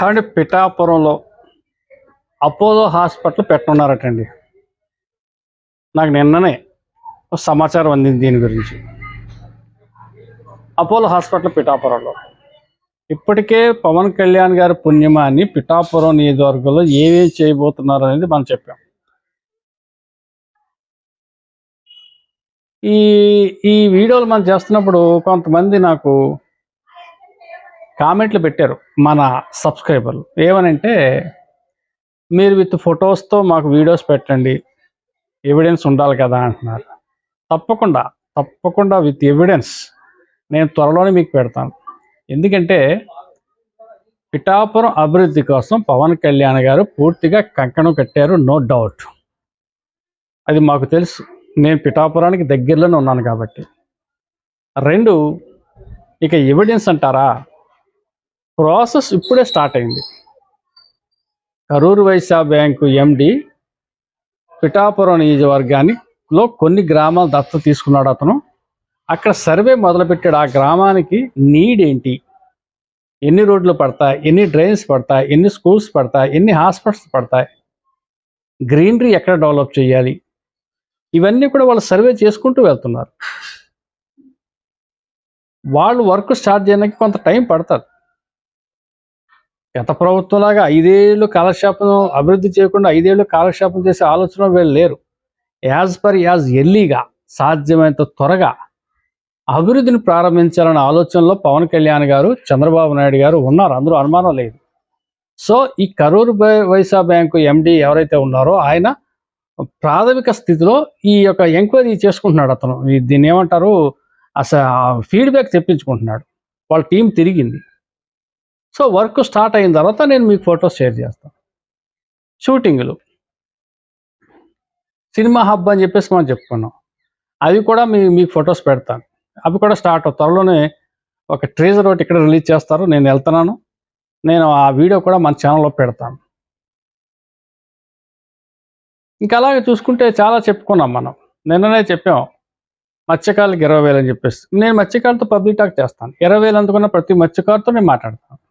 అంటే పిఠాపురంలో Apollo hospital పెట్టనున్నారటండి. నాకు నిన్ననే సమాచారం అందింది దీని గురించి. అపోలో హాస్పిటల్ పిఠాపురంలో. ఇప్పటికే పవన్ కళ్యాణ్ గారి పుణ్యమాన్ని పిఠాపురం నియోజకవర్గంలో ఏమేం చేయబోతున్నారు అనేది మనం చెప్పాం. ఈ ఈ వీడియోలు మనం చేస్తున్నప్పుడు కొంతమంది నాకు కామెంట్లు పెట్టారు మన సబ్స్క్రైబర్లు. ఏమనంటే మీరు విత్ ఫొటోస్తో మాకు వీడియోస్ పెట్టండి ఎవిడెన్స్ ఉండాలి కదా అంటున్నారు. తప్పకుండా తప్పకుండా విత్ ఎవిడెన్స్ నేను త్వరలోనే మీకు పెడతాను. ఎందుకంటే పిఠాపురం అభివృద్ధి కోసం పవన్ కళ్యాణ్ గారు పూర్తిగా కంకణం కట్టారు నో డౌట్. అది మాకు తెలుసు. నేను పిఠాపురానికి దగ్గరలోనే ఉన్నాను కాబట్టి. రెండు ఇక ఎవిడెన్స్ అంటారా? ప్రాసెస్ ఇప్పుడే స్టార్ట్ అయింది. కరూరు వైశ్య బ్యాంకు ఎండి పిఠాపురం నియోజకవర్గానిలో కొన్ని గ్రామాలు దత్తత తీసుకున్నాడు అతను. అక్కడ సర్వే మొదలుపెట్టాడు. ఆ గ్రామానికి నీడ్ ఏంటి? ఎన్ని రోడ్లు పడతాయి? ఎన్ని డ్రైన్స్ పడతాయి? ఎన్ని స్కూల్స్ పడతాయి? ఎన్ని హాస్పిటల్స్ పడతాయి? గ్రీనరీ ఎక్కడ డెవలప్ చేయాలి? ఇవన్నీ కూడా వాళ్ళు సర్వే చేసుకుంటూ వెళ్తున్నారు. వాళ్ళు వర్క్ స్టార్ట్ చేయడానికి కొంత టైం పడుతుంది. గత ప్రభుత్వంలాగా ఐదేళ్ళు కాలక్షేపం అభివృద్ధి చేయకుండా ఐదేళ్ళు కాలక్షేపం చేసే ఆలోచన వీళ్ళు లేరు. యాజ్ పర్ యాజ్ ఎల్లీగా సాధ్యమైనంత త్వరగా అభివృద్ధిని ప్రారంభించాలనే ఆలోచనలో పవన్ కళ్యాణ్ గారు చంద్రబాబు నాయుడు గారు ఉన్నారు. అందరూ అనుమానం లేదు. సో ఈ కరూరు వైసా బ్యాంకు ఎండి ఎవరైతే ఉన్నారో ఆయన ప్రాథమిక స్థితిలో ఈ యొక్క ఎంక్వైరీ చేసుకుంటున్నాడు అతను. దీన్ని ఏమంటారు? అసలు ఫీడ్బ్యాక్ తెప్పించుకుంటున్నాడు. వాళ్ళ టీం తిరిగింది. సో వర్క్ స్టార్ట్ అయిన తర్వాత నేను మీకు ఫొటోస్ షేర్ చేస్తాను షూటింగ్లు. సినిమా హబ్ అని చెప్పేసి మనం చెప్పుకున్నాం. అవి కూడా మీ మీకు ఫొటోస్ పెడతాను అవి కూడా స్టార్ట్ త్వరలోనే ఒక ట్రేజర్ ఒకటి ఇక్కడ రిలీజ్ చేస్తారు. నేను వెళ్తున్నాను. నేను ఆ వీడియో కూడా మన ఛానల్లో పెడతాను. ఇంకా అలాగే చూసుకుంటే చాలా చెప్పుకున్నాం మనం. నిన్ననే చెప్పాం. మత్స్యకారులకు ఇరవై వేలు అని చెప్పేసి. నేను మత్స్యకారులతో పబ్లిక్ టాక్ చేస్తాను. ఇరవై వేలు అందుకున్న ప్రతి మత్స్యకారుతో నేను మాట్లాడతాను.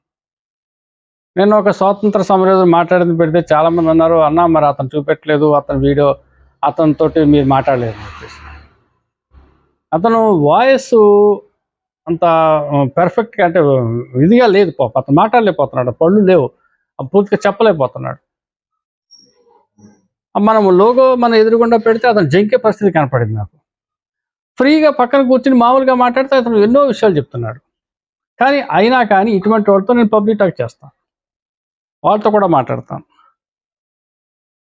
నేను ఒక స్వాతంత్ర సమరయోధుడు మాట్లాడింది పెడితే చాలామంది అన్నారు అన్న మరి అతను చూపెట్టలేదు అతని వీడియో అతనితోటి మీరు మాట్లాడలేదు. చెప్పేసి. అతను వాయిస్ అంత పెర్ఫెక్ట్గా అంటే ఇదిగా లేదు పాప. అతను మాట్లాడలేకపోతున్నాడు. పళ్ళు లేవు. పూర్తిగా చెప్పలేకపోతున్నాడు. మనం లోగో మన ఎదురుగుండా పెడితే అతను జంకే పరిస్థితి కనపడింది నాకు. ఫ్రీగా పక్కన కూర్చుని మామూలుగా మాట్లాడితే అతను ఎన్నో విషయాలు చెప్తున్నాడు. కానీ అయినా కానీ ఇటువంటి వాళ్ళతో నేను పబ్లిక్ టాక్ చేస్తాను వాళ్ళతో కూడా మాట్లాడతాను.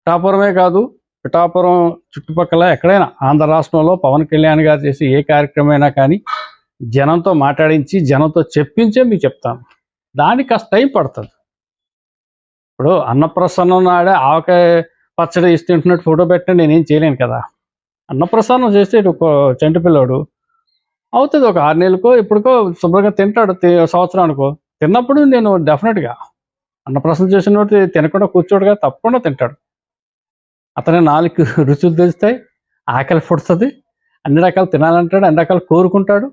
పిఠాపురమే కాదు పిఠాపురం చుట్టుపక్కల ఎక్కడైనా ఆంధ్ర రాష్ట్రంలో పవన్ కళ్యాణ్ గారు చేసే ఏ కార్యక్రమం అయినా కానీ జనంతో మాట్లాడించి జనంతో చెప్పించే మీకు చెప్తాను. దానికి కాస్త టైం పడుతుంది. ఇప్పుడు అన్నప్రసన్నం నాడే ఆవకాయ పచ్చడి ఇస్తుంటున్నట్టు ఫోటో పెట్టండి నేనేం చేయలేను కదా. అన్నప్రసన్నం చేస్తే ఇటు ఒక చంటి పిల్లోడు అవుతుంది. ఒక ఆరు నెలలకో ఇప్పటికో శుభ్రంగా తింటాడు సంవత్సరానికో. తిన్నప్పుడు నేను డెఫినెట్గా అన్నప్రసన్నం చేసినట్టు తినకుండా కూర్చోడుగా తప్పకుండా తింటాడు. అతని నాలుగు రుచులు తెలుస్తాయి. ఆకలి పుడుతుంది. అన్ని రకాలు తినాలంటాడు అన్ని రకాలు కోరుకుంటాడు.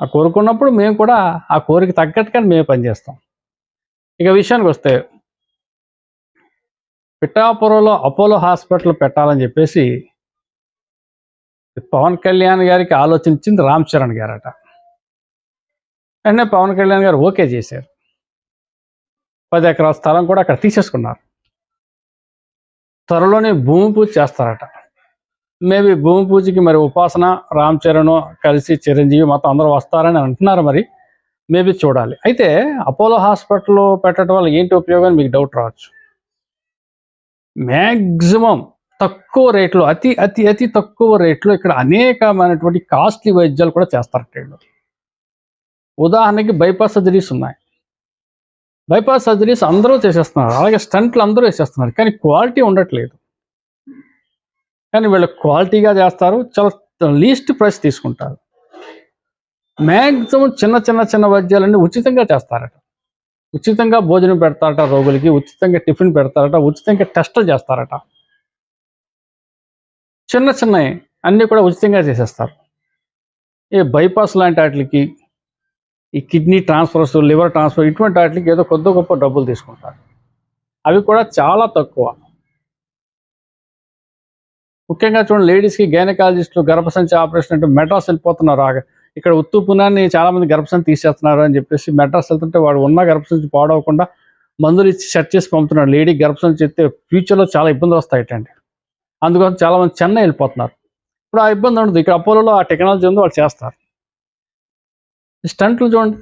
ఆ కోరుకున్నప్పుడు మేము కూడా ఆ కోరిక తగ్గట్టుగా మేము పనిచేస్తాం ఇక విషయానికి వస్తే పిఠాపురంలో అపోలో హాస్పిటల్ పెట్టాలని చెప్పేసి పవన్ కళ్యాణ్ గారికి ఆలోచించింది రామ్ చరణ్ గారట. వెంటనే పవన్ కళ్యాణ్ గారు ఓకే చేశారు. పది ఎకరాల స్థలం కూడా అక్కడ తీసేసుకున్నారు. త్వరలోనే భూమి పూజ చేస్తారట. మేబీ భూమి పూజకి మరి ఉపాసన రామ్ చరణ్ కలిసి చిరంజీవి మొత్తం అందరూ వస్తారని అంటున్నారు మరి. మేబీ చూడాలి. అయితే అపోలో హాస్పిటల్లో పెట్టడం వల్ల ఏంటి ఉపయోగం అని మీకు డౌట్ రావచ్చు. మ్యాక్సిమం తక్కువ రేట్లో అతి అతి అతి తక్కువ రేట్లో ఇక్కడ అనేకమైనటువంటి కాస్ట్లీ వైద్యాలు కూడా చేస్తారు ఉదాహరణకి బైపాస్ సర్జరీస్ ఉన్నాయి. బైపాస్ సర్జరీస్ అందరూ చేసేస్తున్నారు. అలాగే స్టంట్లు అందరూ వేసేస్తున్నారు. కానీ క్వాలిటీ ఉండట్లేదు. కానీ వీళ్ళు క్వాలిటీగా చేస్తారు. చాలా లీస్ట్ ప్రైస్ తీసుకుంటారు. మ్యాక్సిమం చిన్న చిన్న చిన్న వైద్యాలన్నీ ఉచితంగా చేస్తారట. ఉచితంగా భోజనం పెడతారట రోగులకి ఉచితంగా టిఫిన్ పెడతారట ఉచితంగా టెస్టులు చేస్తారట. చిన్న చిన్నవి అన్నీ కూడా ఉచితంగా చేసేస్తారు. ఈ బైపాస్ లాంటి వాటికి ఈ కిడ్నీ ట్రాన్స్ఫర్స్ లివర్ ట్రాన్స్ఫర్ ఇటువంటి వాటికి ఏదో కొద్ది గొప్ప డబ్బులు తీసుకుంటారు. అవి కూడా చాలా తక్కువ. ముఖ్యంగా చూడండి లేడీస్కి గైనకాలజిస్టులు గర్భసంచి ఆపరేషన్ అంటే మెడ్రాస్ వెళ్ళిపోతున్నారు ఆగ- ఇక్కడ ఉత్తు పునాన్ని చాలామంది గర్భసంచి తీసేస్తున్నారు అని చెప్పేసి మెడ్రాస్ వెళ్తుంటే వాడు ఉన్న గర్భసంచి పాడవకుండా మందులు ఇచ్చి సెట్ చేసి పంపుతున్నాడు లేడీ గర్భసంచి చెప్తే ఫ్యూచర్లో చాలా ఇబ్బందులు వస్తాయటండి. అందుకోసం చాలా మంది చెన్నై వెళ్ళిపోతున్నారు. ఇప్పుడు ఆ ఇబ్బంది ఉండదు. ఇక్కడ అపోలోలో ఆ టెక్నాలజీ ఉంది వాళ్ళు చేస్తారు. స్టంట్లు చూడండి.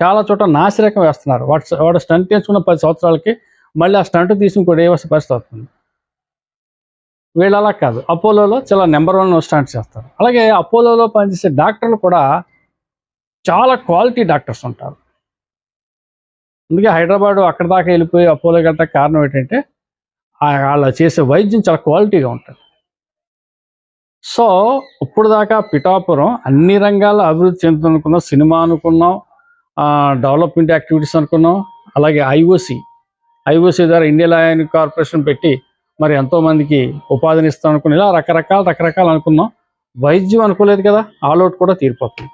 చాలా చోట నాసిరకం వేస్తున్నారు. వాడు వాడు స్టంట్ వేసుకున్న పది సంవత్సరాలకి మళ్ళీ ఆ స్టంట్ తీసి ఇంకోటి వేసే పరిస్థితి అవుతుంది వీళ్ళు అలా కాదు. అపోలోలో చాలా నెంబర్ వన్ స్టంట్ చేస్తారు అలాగే అపోలోలో పనిచేసే డాక్టర్లు కూడా చాలా క్వాలిటీ డాక్టర్స్ ఉంటారు. అందుకే హైదరాబాదు అక్కడ దాకా వెళ్ళిపోయి అపోలో గట్ట కారణం ఏంటంటే వాళ్ళు చేసే వైద్యం చాలా క్వాలిటీగా ఉంటుంది. సో ఇప్పుడు దాకా పిఠాపురం అన్ని రంగాల్లో అభివృద్ధి చెందుతుందనుకున్నాం సినిమా అనుకున్నాం డెవలప్మెంట్ యాక్టివిటీస్ అనుకున్నాం అలాగే ఐఓసి. ఐఓసి ద్వారా ఇండియన్ లయన్ కార్పొరేషన్ పెట్టి మరి ఎంతో మందికి ఉపాధిని ఇస్తాం అనుకుని ఇలా రకరకాల రకరకాలు అనుకున్నాం. వైద్యం అనుకోలేదు కదా ఆల్ అవుట్ కూడా తీరిపోతుంది.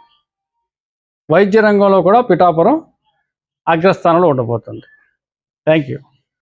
వైద్య రంగంలో కూడా పిఠాపురం అగ్రస్థానంలో ఉండబోతుంది. Thank you.